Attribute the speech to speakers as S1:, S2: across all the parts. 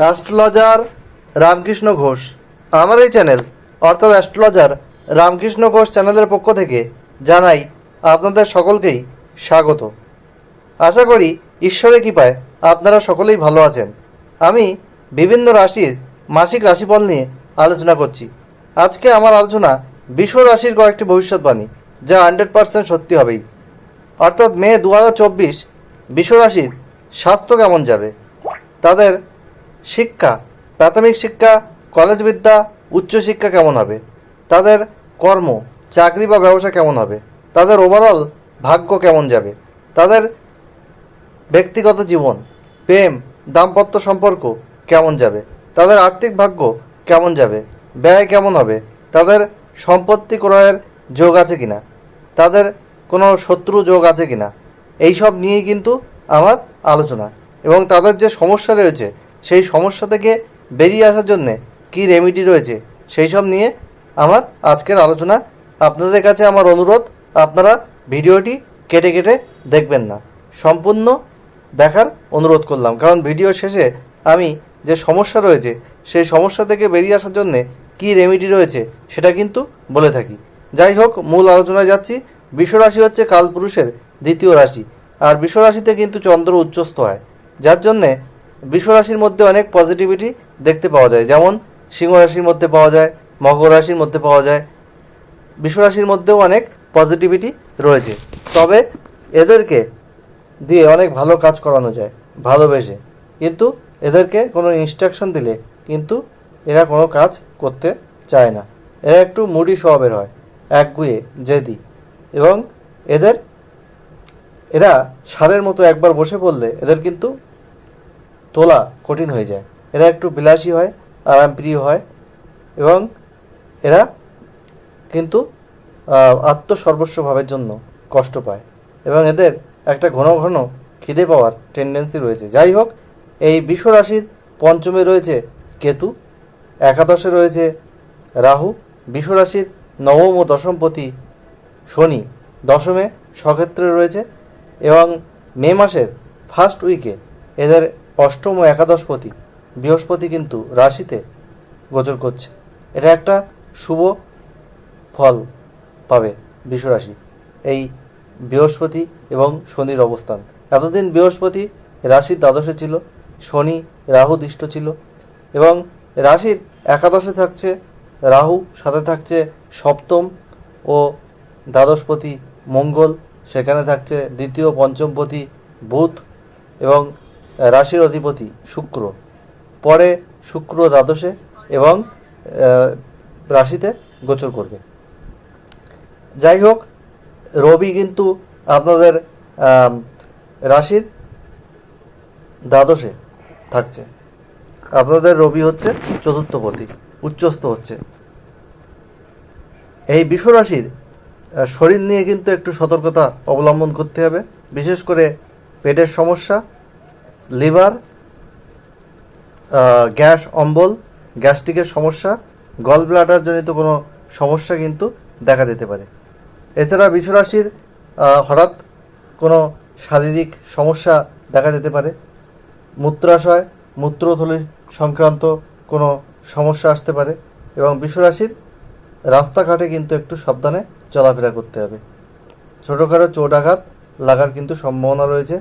S1: Astrologer Ramakrishna Ghosh. আমার এই channel, অর্থাৎ অ্যাস্ট্রোলজার রামকৃষ্ণ ঘোষ চ্যানেলের পক্ষ থেকে জানাই আপনাদের সকলকেই স্বাগত। আশা করি ঈশ্বরের কৃপায় আপনারা সকলেই ভালো আছেন। আমি বিভিন্ন রাশির মাসিক রাশিফল নিয়ে আলোচনা করছি। আজকে আমার আলোচনা বিশ্ব রাশির কয়েকটি ভবিষ্যৎবাণী, যা হান্ড্রেড পার্সেন্ট সত্যি হবেই। অর্থাৎ মে দু হাজার চব্বিশ বিশ্ব রাশির স্বাস্থ্য কেমন যাবে? তাদের শিক্ষা, প্রাথমিক শিক্ষা কলেজ বিদ্যা উচ্চশিক্ষা কেমন হবে? তাদের কর্ম, চাকরি বা ব্যবসা কেমন হবে? তাদের ওভারঅল ভাগ্য কেমন যাবে? তাদের ব্যক্তিগত জীবন, প্রেম, দাম্পত্য সম্পর্ক কেমন যাবে? তাদের আর্থিক ভাগ্য কেমন যাবে? ব্যয় কেমন হবে? তাদের সম্পত্তি ক্রয়ের যোগ আছে কিনা? তাদের কোনো শত্রু যোগ আছে কিনা? এইসব নিয়েই কিন্তু আমার আলোচনা। এবং তাদের যে সমস্যা রয়েছে সেই সমস্যা থেকে বেরিয়ে আসার জন্যে কী রেমিডি রয়েছে, সেই সব নিয়ে আমার আজকের আলোচনা। আপনাদের কাছে আমার অনুরোধ, আপনারা ভিডিওটি কেটে কেটে দেখবেন না। সম্পূর্ণ দেখার অনুরোধ করলাম। কারণ ভিডিও শেষে আমি যে সমস্যা রয়েছে, সেই সমস্যা থেকে বেরিয়ে আসার জন্যে কী রেমিডি রয়েছে, সেটা কিন্তু বলে থাকি। যাই হোক, মূল আলোচনায় যাচ্ছি। বিশ্বরাশি হচ্ছে কালপুরুষের দ্বিতীয় রাশি। আর বিশ্বরাশিতে কিন্তু চন্দ্র উচ্চস্থ হয়। যার জন্যে বিশ্বরাশির মধ্যে অনেক পজিটিভিটি দেখতে পাওয়া যায়। যেমন সিংহ রাশির মধ্যে পাওয়া যায় মকর রাশির মধ্যে পাওয়া যায়। বিশ্বরাশির মধ্যেও অনেক পজিটিভিটি রয়েছে। তবে এদেরকে দিয়ে অনেক ভালো কাজ করানো যায়, ভালোবেসে। কিন্তু এদেরকে কোনো ইনস্ট্রাকশন দিলে কিন্তু এরা কোনো কাজ করতে চায় না। এরা একটু মুডি স্বভাবের হয় একগুয়ে জেদি। এবং এদের, এরা সারের মতো একবার বসে পড়লে এদের কিন্তু তোলা কঠিন হয়ে যায়। এরা একটু বিলাসী হয় আরামপ্রিয় হয় এবং এরা কিন্তু আহ, আত্মসর্বস্ব ভাবের জন্য কষ্ট পায় এবং এদের একটা ঘন ঘন খিদে পাওয়ার টেন্ডেন্সি রয়েছে। যাই হোক এই বিশ্ব রাশির পঞ্চমে রয়েছে কেতু একাদশে রয়েছে রাহু বিশ্ব রাশির নবম ও দশমপতি শনি দশমে সক্ষেত্রে রয়েছে এবং মে মাসের ফার্স্ট উইকে এদের অষ্টম ও একাদশপতি। বৃহস্পতি কিন্তু রাশিতে গোচর করছে। এটা একটা শুভ ফল পাবে বিশ্বরাশি। এই বৃহস্পতি এবং শনির অবস্থান। এতদিন বৃহস্পতি রাশির দ্বাদশে ছিল, শনি রাহু দৃষ্ট ছিল এবং রাশির একাদশে থাকছে রাহু, সাথে থাকছে সপ্তম ও দ্বাদশপতি মঙ্গল, সেখানে থাকছে দ্বিতীয়, পঞ্চমপতি বুধ এবং রাশির অধিপতি শুক্র। পরে শুক্র দ্বাদশে এবং রাশিতে গোচর করবে। যাই হোক, রবি কিন্তু আপনাদের রাশির দ্বাদশে থাকছে। আপনাদের রবি হচ্ছে চতুর্থপতি উচ্চস্থ হচ্ছে। এই বিশ্বরাশির শরীর নিয়ে কিন্তু একটু সতর্কতা অবলম্বন করতে হবে। বিশেষ করে পেটের সমস্যা লিভার গ্যাস, অম্বল, গ্যাস্ট্রিকের সমস্যা গল ব্লাডার জনিত কোনো সমস্যা কিন্তু দেখা যেতে পারে। এছাড়া বিশ্বরাশির হঠাৎ কোনো শারীরিক সমস্যা দেখা যেতে পারে। মূত্রাশয়, মূত্রথলি সংক্রান্ত কোনো সমস্যা আসতে পারে এবং বিশ্বরাশির রাস্তাঘাটে কিন্তু একটু সাবধানে চলাফেরা করতে হবে। ছোটোখাটো চোট আঘাত লাগার কিন্তু সম্ভাবনা রয়েছে।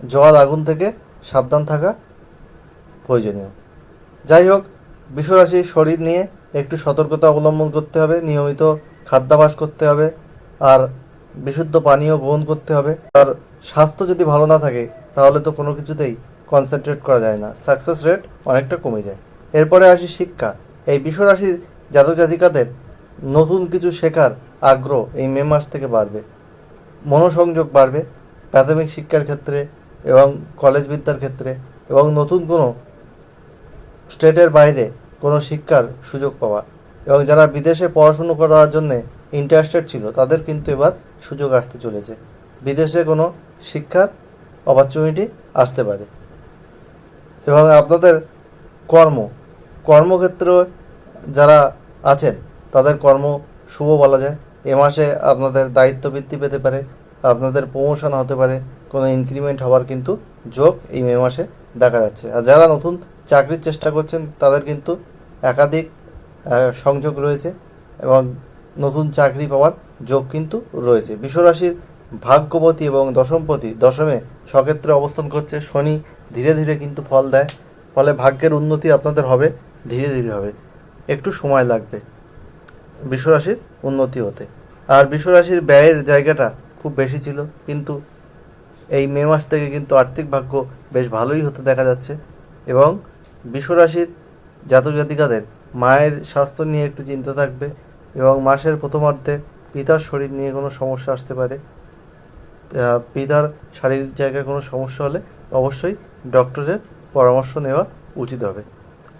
S1: জল আগুন থেকে সাবধান থাকা প্রয়োজনীয়। যাই হোক, বিশ্বরাশির শরীর নিয়ে একটু সতর্কতা অবলম্বন করতে হবে, নিয়মিত খাদ্যাভ্যাস করতে হবে, আর বিশুদ্ধ পানীয় গ্রহণ করতে হবে। আর স্বাস্থ্য যদি ভালো না থাকে, তাহলে তো কোনো কিছুতেই কনসেন্ট্রেট করা যায় না। সাকসেস রেট অনেকটা কমে যায়। এরপরে আসি শিক্ষা। এই বিশ্বরাশির জাতক জাতিকাদের নতুন কিছু শেখার আগ্রহ এই মে মাস থেকে বাড়বে। মনোসংযোগ বাড়বে। প্রাথমিক শিক্ষার ক্ষেত্রে এবং কলেজ বিদ্যার ক্ষেত্রে এবং নতুন কোনো স্টেটের বাইরে কোনো শিক্ষার সুযোগ পাওয়া। এবং যারা বিদেশে পড়াশুনো করার জন্য ইন্টারেস্টেড ছিল, তাদের কিন্তু এবার সুযোগ আসতে চলেছে। বিদেশে কোনো শিক্ষার অপরচুনিটি আসতে পারে। এবং আপনাদের কর্ম, কর্মক্ষেত্র যারা আছেন, তাদের কর্ম শুভ বলা যায়। এ মাসে আপনাদের দায়িত্ব বৃদ্ধি পেতে পারে, আপনাদের প্রমোশন হতে পারে কোনো ইনক্রিমেন্ট হওয়ার কিন্তু যোগ এই মে মাসে দেখা যাচ্ছে। আর যারা নতুন চাকরির চেষ্টা করছেন, তাদের কিন্তু একাধিক সংযোগ রয়েছে এবং নতুন চাকরি পাওয়ার যোগ কিন্তু রয়েছে। বিশ্বরাশির ভাগ্যপতি এবং দশমপতি দশমে সক্ষেত্রে অবস্থান করছে শনি। ধীরে ধীরে কিন্তু ফল দেয়, ফলে ভাগ্যের উন্নতি আপনাদের হবে, ধীরে ধীরে হবে। একটু সময় লাগবে বিশ্বরাশির উন্নতি হতে। আর বিশ্বরাশির ব্যয়ের জায়গাটা খুব বেশি ছিল, কিন্তু এই মে মাস থেকে কিন্তু আর্থিক ভাগ্য বেশ ভালোই হতে দেখা যাচ্ছে এবং বিশ্বরাশির জাতক জাতিকাদের মায়ের স্বাস্থ্য নিয়ে একটু চিন্তা থাকবে এবং মাসের প্রথমার্ধে পিতার শরীর নিয়ে কোনো সমস্যা আসতে পারে। পিতার শারীরিক জায়গায় কোনো সমস্যা হলে অবশ্যই ডক্টরের পরামর্শ নেওয়া উচিত হবে।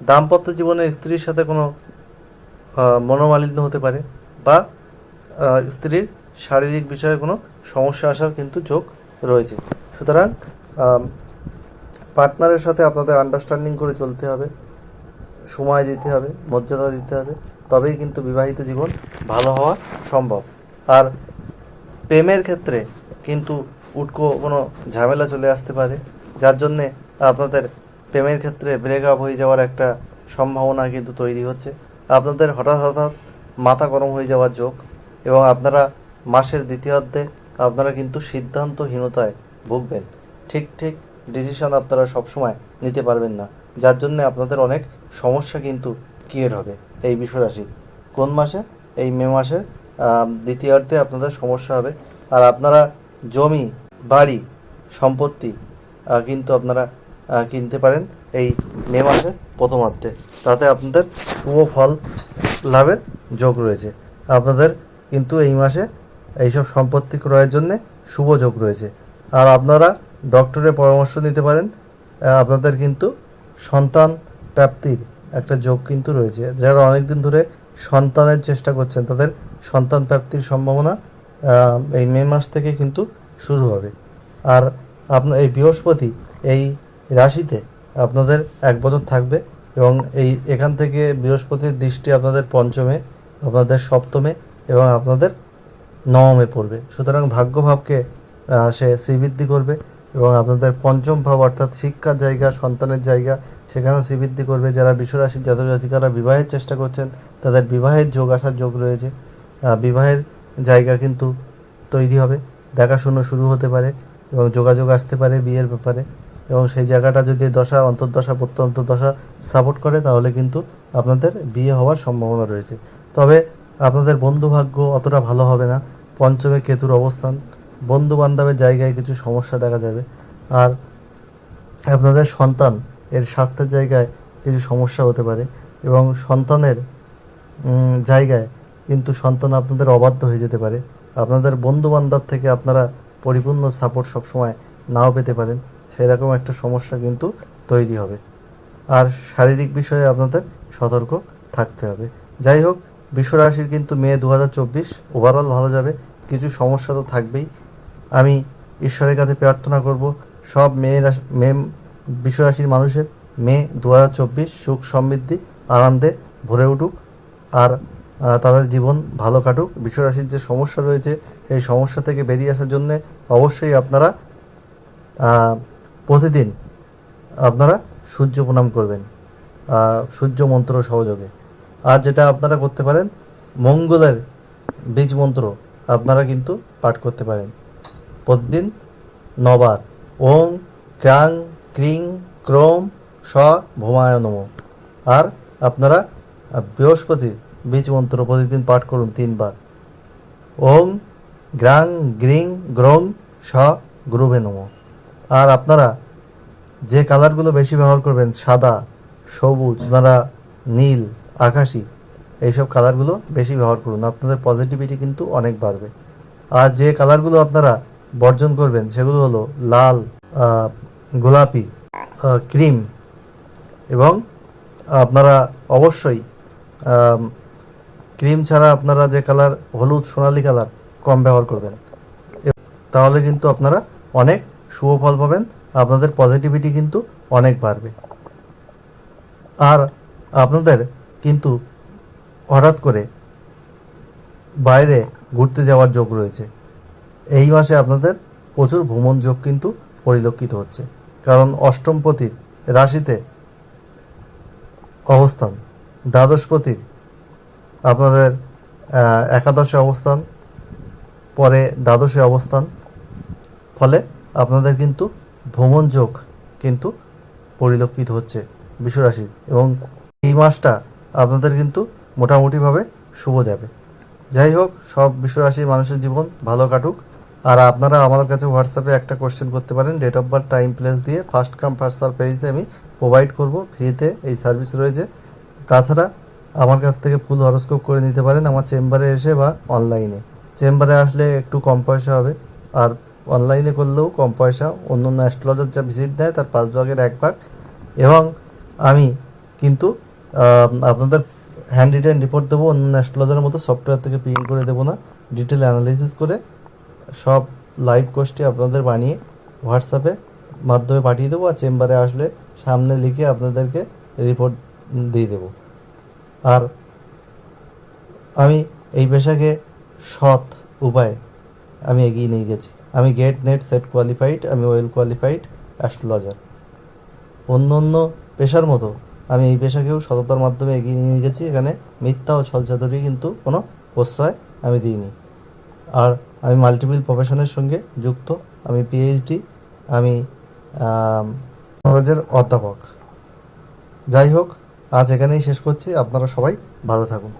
S1: দাম্পত্য জীবনে স্ত্রীর সাথে কোনো মনোমালিন্য হতে পারে বা স্ত্রীর শারীরিক বিষয়ে কোনো সমস্যা আসার কিন্তু যোগ রয়েছে। সুতরাং পার্টনারের সাথে আপনাদের আন্ডারস্ট্যান্ডিং করে চলতে হবে, সময় দিতে হবে, মর্যাদা দিতে হবে, তবেই কিন্তু বিবাহিত জীবন ভালো হওয়া সম্ভব। আর প্রেমের ক্ষেত্রে কিন্তু উটকো কোনো ঝামেলা চলে আসতে পারে, যার জন্যে আপনাদের প্রেমের ক্ষেত্রে ব্রেক আপ হয়ে যাওয়ার একটা সম্ভাবনা কিন্তু তৈরি হচ্ছে। আপনাদের হঠাৎ হঠাৎ মাথা গরম হয়ে যাওয়ার যোগ এবং আপনারা মাসের দ্বিতীয়ার্ধে আপনারা কিন্তু সিদ্ধান্তহীনতায় ভুগবেন। ঠিক ঠিক ডিসিশন আপনারা সবসময় নিতে পারবেন না। যার জন্য আপনাদের অনেক সমস্যা কিন্তু ক্রিয়েট হবে এই বিশ্বরাশি কোন মাসে? এই মে মাসের দ্বিতীয়ার্ধে আপনাদের সমস্যা হবে। আর আপনারা জমি, বাড়ি, সম্পত্তি কিন্তু আপনারা কিনতে পারেন এই মে মাসের প্রথমার্ধে। তাতে আপনাদের শুভ ফল লাভের যোগ রয়েছে। আপনাদের কিন্তু এই মাসে এইসব সম্পত্তি ক্রয়ের জন্য শুভ যোগ রয়েছে। আর আপনারা ডক্টরের পরামর্শ নিতে পারেন। আপনাদের কিন্তু সন্তান প্রাপ্তির একটা যোগ কিন্তু রয়েছে। যারা অনেকদিন ধরে সন্তানের চেষ্টা করছেন, তাদের সন্তান প্রাপ্তির সম্ভাবনা এই মে মাস থেকে কিন্তু শুরু হবে। আর আপনার এই বৃহস্পতি, এই রাশিতে আপনাদের এক বছর থাকবে এবং এই এখান থেকে বৃহস্পতির দৃষ্টি আপনাদের পঞ্চমে, আপনাদের সপ্তমে এবং আপনাদের নবমে পড়বে। সুতরাং ভাগ্যভাবকে সে শ্রীবৃদ্ধি করবে এবং আপনাদের পঞ্চম ভাব অর্থাৎ শিক্ষার জায়গা, সন্তানের জায়গা, সেখানেও শ্রীবৃদ্ধি করবে। যারা বিশ্বরাশির জাতক জাতিকারা বিবাহের চেষ্টা করছেন, তাদের বিবাহের যোগ আসার যোগ রয়েছে। বিবাহের জায়গা কিন্তু তৈরি হবে। দেখাশুনো শুরু হতে পারে এবং যোগাযোগ আসতে পারে বিয়ের ব্যাপারে এবং সেই জায়গাটা যদি দশা, অন্তর্দশা প্রত্যন্ত দশা সাপোর্ট করে, তাহলে কিন্তু আপনাদের বিয়ে হওয়ার সম্ভাবনা রয়েছে। তবে আপনাদের বন্ধুভাগ্য অতটা ভালো হবে না। পঞ্চমে কেতুর অবস্থান বন্ধু বান্ধবের জায়গায় কিছু সমস্যা দেখা যাবে। আর আপনাদের সন্তান, এর স্বাস্থ্যের জায়গায় কিছু সমস্যা হতে পারে এবং সন্তানের জায়গায় কিন্তু সন্তান আপনাদের অবাধ্য হয়ে যেতে পারে। আপনাদের বন্ধু বান্ধব থেকে আপনারা পরিপূর্ণ সাপোর্ট সবসময় নাও পেতে পারেন। সেরকম একটা সমস্যা কিন্তু তৈরি হবে। আর শারীরিক বিষয়ে আপনাদের সতর্ক থাকতে হবে। যাই হোক বিশ্বরাশির কিন্তু মে দু হাজার চব্বিশ ওভারঅল ভালো যাবে, কিছু সমস্যা তো থাকবেই। আমি ঈশ্বরের কাছে প্রার্থনা করব, সব মেয়ে মে বিশ্বরাশির মানুষের মে দু হাজার চব্বিশ সুখ সমৃদ্ধি, আনন্দে ভরে উঠুক। আর তাদের জীবন ভালো কাটুক। বিশ্বরাশির যে সমস্যা রয়েছে, সেই সমস্যা থেকে বেরিয়ে আসার জন্য অবশ্যই আপনারা প্রতিদিন আপনারা সূর্য প্রণাম করবেন। সূর্য মন্ত্র সহযোগে। আর যেটা আপনারা করতে পারেন, মঙ্গলের বীজ মন্ত্র আপনারা কিন্তু পাঠ করতে পারেন। প্রতিদিন নবার। ওং ক্রাং ক্রিং ক্রোম স ভোমায় নম। আর আপনারা বৃহস্পতির বীজ মন্ত্র প্রতিদিন পাঠ করুন তিনবার। ওং গ্রাং গ্রিং গ্রং স গ্রুভে নম। আর আপনারা যে কালারগুলো বেশি ব্যবহার করবেন, সাদা, সবুজ, আপনারা নীল আকাশি, এইসব কালারগুলো বেশি ব্যবহার করুন, আপনাদের পজিটিভিটি কিন্তু অনেক বাড়বে। আর যে কালারগুলো আপনারা বর্জন করবেন, সেগুলো হলো লাল গোলাপি ক্রিম এবং আপনারা অবশ্যই ক্রিম ছাড়া আপনারা যে কালার হলুদ, সোনালি কালার কম ব্যবহার করবেন। তাহলে কিন্তু আপনারা অনেক শুভ ফল পাবেন, আপনাদের পজিটিভিটি কিন্তু অনেক বাড়বে। আর আপনাদের কিন্তু হঠাৎ করে বাইরে ঘুরতে যাওয়ার যোগ রয়েছে। এই মাসে আপনাদের প্রচুর ভ্রমণ যোগ কিন্তু পরিলক্ষিত হচ্ছে। কারণ অষ্টমপতির রাশিতে অবস্থান দ্বাদশপতির আপনাদের একাদশে অবস্থান, পরে দ্বাদশে অবস্থান, ফলে আপনাদের কিন্তু ভ্রমণ যোগ কিন্তু পরিলক্ষিত হচ্ছে বিশ্বরাশির। এবং এই মাসটা আপনাদের কিন্তু মোটামুটিভাবে শুভ যাবে। যাই হোক, সব বিশ্বরাশির মানুষের জীবন ভালো কাটুক। আর আপনারা আমার কাছে হোয়াটসঅ্যাপে একটা কোশ্চেন করতে পারেন। Date of birth time place দিয়ে ফার্স্ট কাম ফার্স্ট সার্ভ পেজে আমি প্রোভাইড করব। ফ্রিতে এই সার্ভিস রয়েছে। তাছাড়া আমার কাছ থেকে ফুল হরস্কোপ করে নিতে পারেন আমার চেম্বারে এসে বা অনলাইনে চেম্বারে আসলে একটু কম পয়সা হবে। আর অনলাইনে করলেও কম পয়সা। অন্য অ্যাস্ট্রোলজার যা ভিজিট দেয়, তার পাঁচ ভাগের এক ভাগ। এবং আমি কিন্তু আপনাদের হ্যান্ড রিটার্ন রিপোর্ট দেবো, অন্য অ্যাস্ট্রোলজারের মতো সফটওয়্যার থেকে প্রিন্ট করে দেবো না। ডিটেল অ্যানালাইসিস করে সব লাইভ কোর্সটি আপনাদের বানিয়ে হোয়াটসঅ্যাপে মাধ্যমে পাঠিয়ে দেবো, আর চেম্বারে আসলে সামনে লিখে আপনাদেরকে রিপোর্ট দিয়ে দেবো। আর আমি এই পেশাকে সৎ উপায়ে, আমি এগিয়ে নিয়ে গেছি। আমি গেট নেট সেট কোয়ালিফাইড আমি ওয়েল কোয়ালিফাইড অ্যাস্ট্রোলজার অন্য অন্য পেশার মতো আমি এই পেশাকেও সততার মাধ্যমে এগিয়ে নিয়ে গেছি। এখানে মিথ্যা ও ছলচাতুরি কিন্তু কোনো প্রশ্রয় আমি দিইনি। আর আমি মাল্টিপল প্রফেশনের সঙ্গে যুক্ত। আমি পিএইচডি আমি, কলেজের অধ্যাপক। যাই হোক, আজ এখানেই শেষ করছি। আপনারা সবাই ভালো থাকুন।